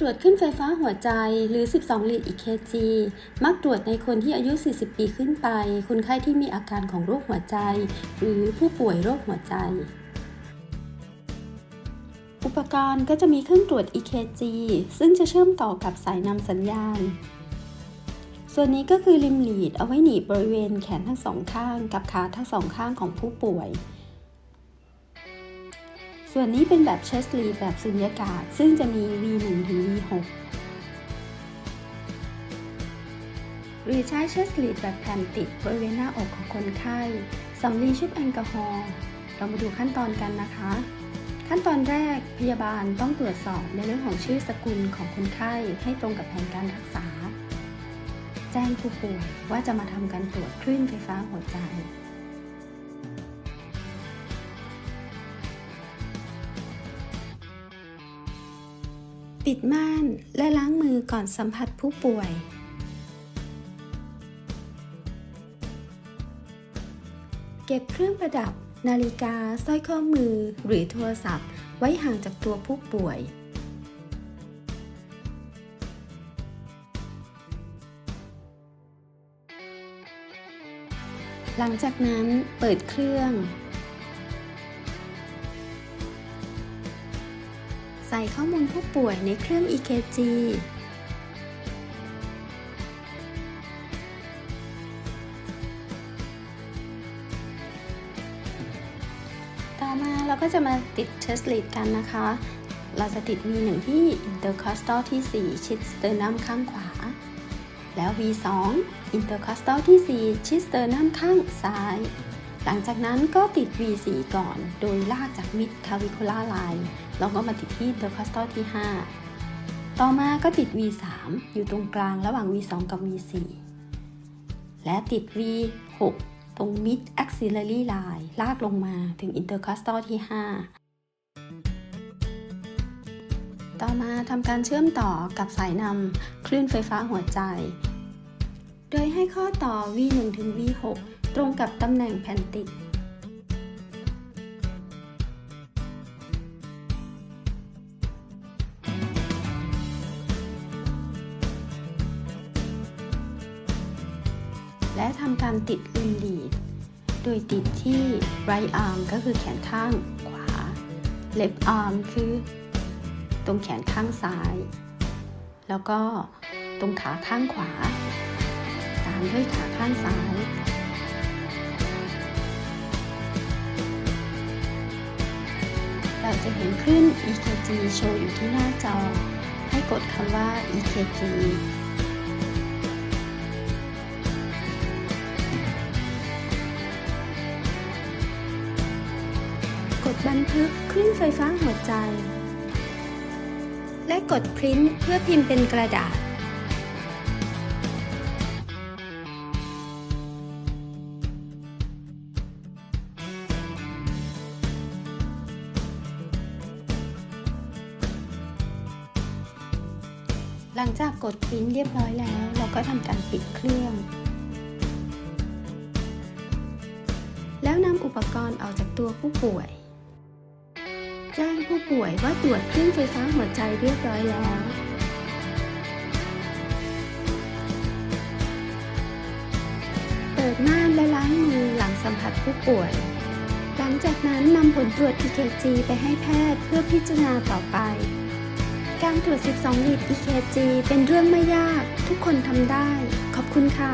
ตรวจขึ้นไฟฟ้าหัวใจหรือ 12 ลีด EKG มักตรวจในคนที่อายุ 40 ปีขึ้นไป คนไข้ที่มีอาการของโรคหัวใจ หรือผู้ป่วยโรคหัวใจ อุปกรณ์ก็จะมีเครื่องตรวจ EKG ซึ่งจะเชื่อมต่อกับสายนำสัญญาณ ส่วนนี้ก็คือริมลีดเอาไว้หนีบบริเวณแขนทั้งสองข้าง กับขาทั้งสองข้างของผู้ป่วย ส่วนนี้เป็นแบบเชสลีแบบสุญญากาศ ซึ่งจะมี V1 ถึง V6 หรือใช้เชสลีแบบแผ่นติดบริเวณหน้าอกของคนไข้สำลีชุบแอลกอฮอล์เรามาดูขั้นตอนกันนะคะ ขั้นตอนแรกพยาบาลต้องตรวจสอบในเรื่องของชื่อสกุลของคนไข้ให้ตรงกับแผนการรักษา แจ้งผู้ป่วยว่าจะมาทำการตรวจคลื่นไฟฟ้าหัวใจ ปิดม่านและล้างมือก่อนสัมผัสผู้ป่วย เก็บเครื่องประดับ นาฬิกา สร้อยข้อมือ หรือโทรศัพท์ ไว้ห่างจากตัวผู้ป่วย หลังจากนั้นเปิดเครื่อง ส่ข้อมูลผู้ป่วยในเครื่อง EKG ต่อมาเราก็จะมาติด test lead กันนะคะ เราจะติด V1 ที่ intercostal ที่ 4 ชิด sternum ข้างขวา แล้ว V2 intercostal ที่ 4 ชิด sternum ข้างซ้าย หลังจากนั้นก็ติด V4 ก่อน โดยลากจาก mid clavicular line แล้วก็มาติดที่ intercostal ที่ 5 ต่อมาก็ติด V3 อยู่ตรงกลางระหว่าง V2 กับ V4 และติด V6 ตรง mid axillary line ลากลงมาถึง intercostal ที่ 5 ต่อมาทำการเชื่อมต่อกับสายนำคลื่นไฟฟ้าหัวใจ โดยให้ข้อต่อ V1 ถึง V6 ตรงกับตำแหน่งแผ่นติด และทำการติดลิมลีด โดยติดที่ right arm ก็คือแขนข้างขวา left arm คือ ตรงแขนข้างซ้าย แล้วก็ตรงขาข้างขวา ตามด้วยขาข้างซ้าย เราจะเห็นคลื่น EKG โชว์อยู่ที่หน้าจอ ให้กดคำว่า EKG กดบันทึกคลื่นไฟฟ้าหัวใจ และกดพริ้นเพื่อพิมพ์เป็นกระดาษ หลังจากกดพริ้นเรียบร้อยแล้ว เราก็ทำการปิดเครื่อง แล้วนำอุปกรณ์ออกจากตัวผู้ป่วย แจ้งผู้ป่วยว่าตรวจคลื่นไฟฟ้าหัวใจเรียบร้อยแล้วเปิดม่านและล้างมือหลังสัมผัสผู้ป่วย หลังจากนั้นนำผลตรวจ EKG ไปให้แพทย์เพื่อพิจารณาต่อไป ตรวจ 12 ลีด EKG เป็นเรื่องไม่ยาก ทุกคนทำได้ ขอบคุณค่ะ